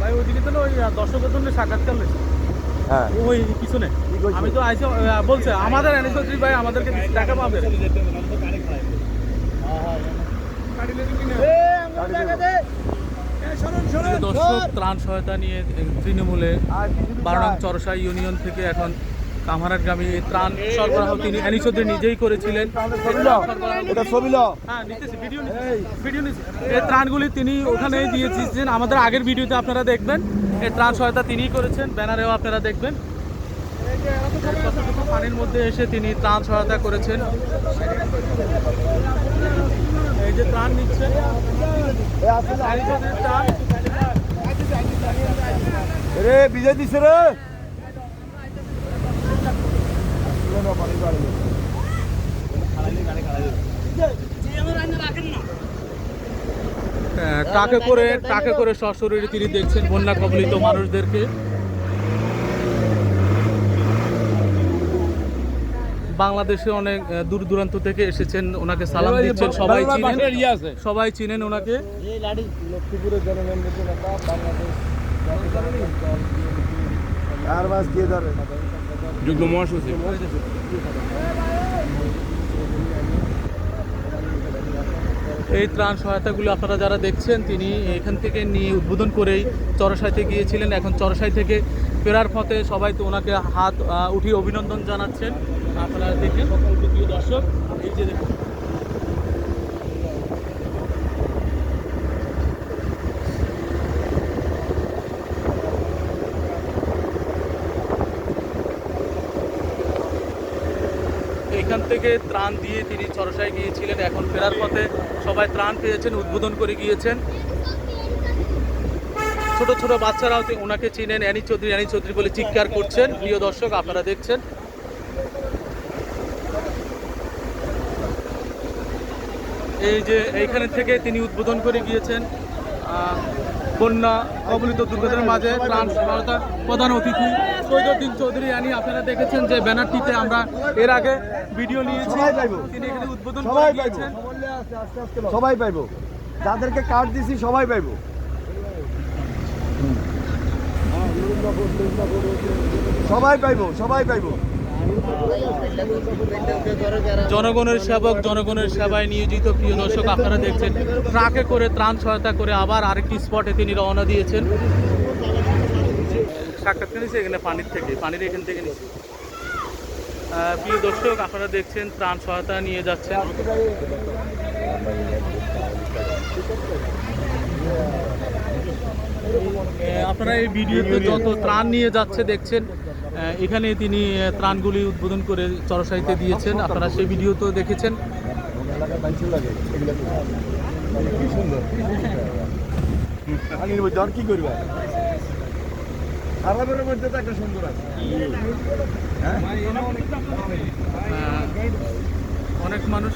ভাই ওইদিকে তো ওই দর্শকের জন্য সাক্ষাৎকার লেছে হ্যাঁ। ওই পিছনে। কি আমি তো আইসি বলছে আমাদের ভাই আমাদেরকে টাকা পাবে। দর্শক ত্রাণ সহায়তা নিয়ে তৃণমূলে বারো চরসা ইউনিয়ন থেকে এখন কামারাটগামী এই ত্রাণ সরবরাহ তিনি অ্যানিসত্রী নিজেই করেছিলেন। এই এটা ছবি হ্যাঁ নিতেছি ভিডিও ভিডিও এই ত্রাণগুলি তিনি ওখানে দিয়েছিলেন আমাদের আগের ভিডিওতে আপনারা দেখবেন এই ত্রাণ সহায়তা তিনিই করেছেন ব্যানারেও আপনারা দেখবেন। কতটুকু পানির মধ্যে এসে তিনি ত্রাণ সহায়তা করেছেন। এই যে ত্রাণ নিচ্ছেন রে বিজয় দিছে রে। হ্যাঁ, ট্রাকে করে ট্রাকে করে সশরীরে তিনি দেখছেন বন্যা কবলিত মানুষদেরকে? বাংলাদেশে অনেক দূর দূরান্ত থেকে এসেছেন ওনাকে সালাম দিচ্ছেন সবাই চিনেন সবাই চিনেন ওনাকে। আর মাস দিয়ে ধরে। যুগ্ম মহাসচিব এই ত্রাণ সহায়তাগুলো আপনারা যারা দেখছেন, তিনি এখান থেকে নিয়ে উদ্বোধন করেই চরসাইতে গিয়েছিলেন। এখন চরসাই থেকে ফেরার পথে সবাই তো ওনাকে হাত উঠিয়ে অভিনন্দন জানাচ্ছেন। আপনারা দেখেন প্রিয় দর্শক, এই যে এখান থেকে ত্রাণ দিয়ে তিনি চরসায় গিয়েছিলেন। এখন ফেরার পথে সবাই ত্রাণ পেয়েছেন, উদ্বোধন করে গিয়েছেন। ছোট ছোট বাচ্চারাও ওনাকে চিনেন, অ্যানি চৌধুরী অ্যানি চৌধুরী বলে চিৎকার করছেন। প্রিয় দর্শক, আপনারা দেখছেন। এই যে এইখানে থেকে তিনি উদ্বোধন করে গিয়েছেন। বন্যা কবলিত দুর্গতের মাঝে ত্রাণ সহায়তা প্রধান অতিথি সৈয়দুদ্দিন চৌধুরী আনি আপনারা দেখেছেন যে ব্যানারটিতে আমরা এর আগে ভিডিও নিয়েছি। তিনি এখানে উদ্বোধন সবাই পাইবো। গিয়েছেন সবাই পাইবো। যাদেরকে কার্ড দিছি সবাই পাইবো। সবাই পাইবো সবাই পাইবো। জনগণের সেবক, জনগণের সেবায় নিয়োজিত প্রিয় দর্শক, আপনারা দেখছেন ট্রাকে করে ত্রাণ সহায়তা করে আবার আরেকটি স্পটে তিনি রওনা দিয়েছেন। সাক্ষাৎকার নিচ্ছে এখানে পানির থেকে, পানির এখান থেকে নিচ্ছে প্রিয় দর্শক, আপনারা দেখছেন ত্রাণ সহায়তা নিয়ে যাচ্ছেন। আপনারা এই ভিডিওতে যত ত্রাণ নিয়ে যাচ্ছে দেখছেন এখানে তিনি ত্রাণগুলি উদ্বোধন করে চরসাইতে দিয়েছেন। আপনারা সেই ভিডিও তো দেখেছেন অনেক মানুষ